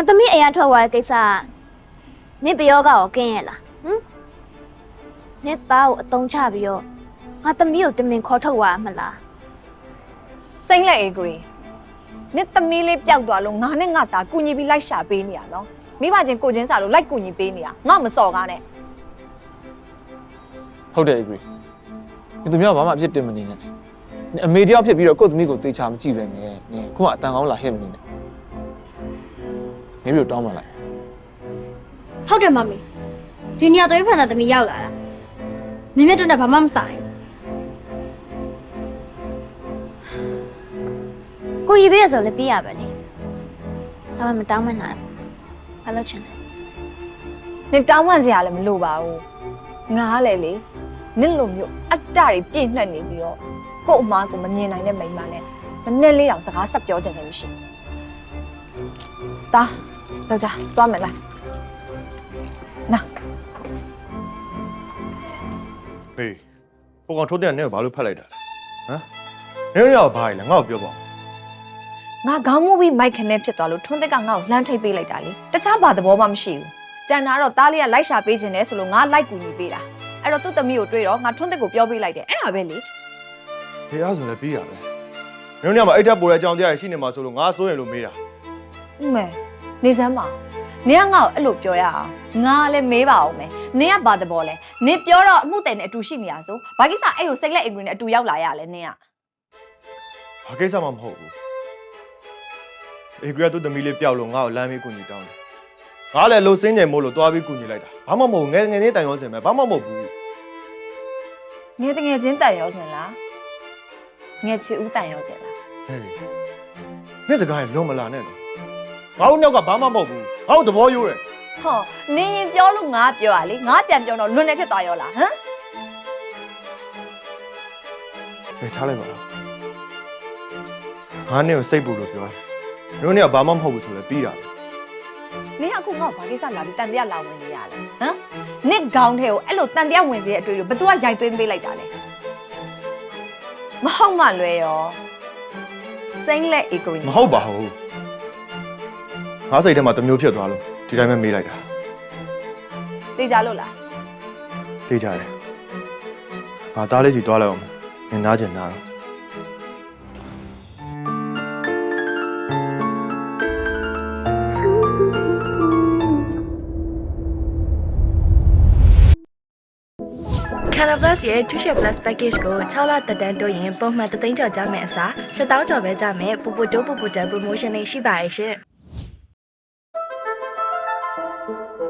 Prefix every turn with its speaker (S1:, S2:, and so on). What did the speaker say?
S1: ငါသမီးအိမ်ကထွက်သွားတဲ့ကိစ္စကနင့်ပယောကရောကင်းရဲ့လားဟမ်နင့်သားကိုအတုံးချပြီးတော့ငါသမီးကိုတမင်ခေါ်ထုတ်သွားမလား
S2: စိမ့်လက်အေဂရီနစ်သမီးလေးပျောက်သွားလို့ငါနဲ့ငါသားကုညီပြီးလိုက်ရှာပေးနေရနော်မိဘချင်းကိုချင်းစာလို့လိုက်ကုညီပေးနေရငါမစော်ကားနဲ့
S3: ဟုတ်တယ် agree ဒီသူများဘာမှအပြစ်တင်မနေနဲ့နင်အမေတယောက်ဖြစ်ပြီးတော့ကိုယ့်သမီးကိုသေချာမကြည့်ပဲနဲ့နင်ခုမှအတန်ကောင်းလာဟဲ့မနေနဲ့ မင်းတို့တောင်းမှလိုက်
S4: ဟုတ်တယ်မမီဒီညသွေးဖန်တာသမီးရောက်လာတာမင်းမြတ်တို့နဲ့ဘာမှမဆိုင်
S1: ကိုကြီးပေးရဆိုလည်းပေးရပဲလေဒါမှမတောင်းမနိုင်ဘူးဘာလို့ချင်လဲ
S2: နင်တောင်းပန်စရာလည်းမလိုပါဘူးငါကလည်းလေနစ်လိုမျိုးအတ္တတွေပြည့်နှက်နေပြီးတော့ကို့အမားကိုမမြင်နိုင်တဲ့မိန်းမနဲ့မနဲ့လေးတောင်စကားဆက်ပြောချင်တယ်မရှိဘူး တာတော့ကြသွားမယ်လားနာ
S5: ဟေးပုံကောင်ထိုးတဲ့နဲ့ဘာလို့ဖတ်လိုက်တာလဲဟမ်နင်တို့ရောဘာလဲငါ့ကိုပြောပါဦး
S2: ငါခေါင်းမူပြီးမိုက်ခနဲ့ဖြစ်သွားလို့ထွန်းသက်ကငါ့ကိုလှမ်းထိပ်ပေးလိုက်တာလေတခြားဘာသဘောမှမရှိဘူးကြံတာတော့တားလေးကလိုက်ရှာပေးခြင်းနဲ့ဆိုလို့ငါလိုက်ကူညီပေးတာအဲ့တော့သူ့သမီးကိုတွေ့တော့ငါထွန်းသက်ကိုပြောပေးလိုက်တယ်အဲ့ဒါပဲလေ
S5: ဟေးအဲ့ဆိုလည်းပြီးရပဲနင်တို့ညမှာအိတ်ထက်ပိုတဲ့အကြောင်းတရားရှိနေမှာဆိုလို့ငါစိုးရင်လို့မေးတာ
S2: ဥမဲ နေစမ်းပါနင်ကငါ့ကိုအဲ့လိုပြောရအောင်ငါလည်းမေးပါအောင်မယ်နင်ကဘာသဘောလဲနင်ပြောတော့အမှုတိုင်နဲ့အတူရှိနေရဆိုဘာကိစ္စအဲ့ကိုစိတ်လက်အင်္ဂရီနဲ့အတူရောက်လာရလဲနင်က
S5: ဘာကိစ္စမှမဟုတ်ဘူးအေဂရတူသမီးလေးပျောက်လို့ငါ့ကိုလမ်းပြီးကူညီတောင်းတယ်ငါလည်းလှုပ်စင်းနေမို့လို့တွားပြီးကူညီလိုက်တာဘာမှမဟုတ်ငယ်ငယ်လေးတိုင်ရောစင်ပဲဘာမှမဟုတ်ဘူး
S2: ငယ်တငယ်ချင်းတန်ရောစင်လားငယ်ချီဦးတန်ရောစင်လား
S5: ဟေးနေ့စကားရင်လွန်မလာနဲ့တော့ ငါတို့နောက်ကဘာမှမဟုတ်ဘူးငါတို့သဘောရိုးတယ်
S2: ဟောနင်ရင်ပြောလို့ငါပြောရလေငါပြန်ပြောတော့လွန်နေဖြစ်သွားရောလားဟမ်
S5: ဟေးထားလိုက်ပါလားငါနဲ့ကိုစိတ်ပူလို့ပြောတယ်တို့နဲ့ကဘာမှမဟုတ်ဘူးဆိုလည်းပြီးတာပဲ
S2: နင်ကအခုငါ့ကိုဘာကိစ္စလာပြီးတန်တရားလာဝင်နေရလဲဟမ်နစ်ခေါင်းထဲကိုအဲ့လိုတန်တရားဝင်စေတဲ့အတွေ့အကြုံဘသူကရိုက်သွင်းပေးလိုက်တာလဲမဟုတ်မှလွဲရောစိမ့်လက်အေဂရီ
S5: မဟုတ်ပါဘူး ငါစိတ်ထဲမှာတစ်မျိုးဖြစ်သွားလို့ဒီတိုင်းပဲမေးလိုက်တာ
S2: သိကြလို့လား
S5: သိကြတယ်ငါသားလေးစီသွားလိုက်အောင်နင်နားကျင်နားတော့။
S6: Canada Plus ရဲ့ Two Share Plus Package ကို6လတက်တန်းတိုးရင်ပုံမှန်3သိန်းကျော်ကြမယ်အစား7000ကျော်ပဲကြမယ်ပူပူတိုးပူပူတန် promotion လေးရှိပါရဲ့ရှင်။ Thank you.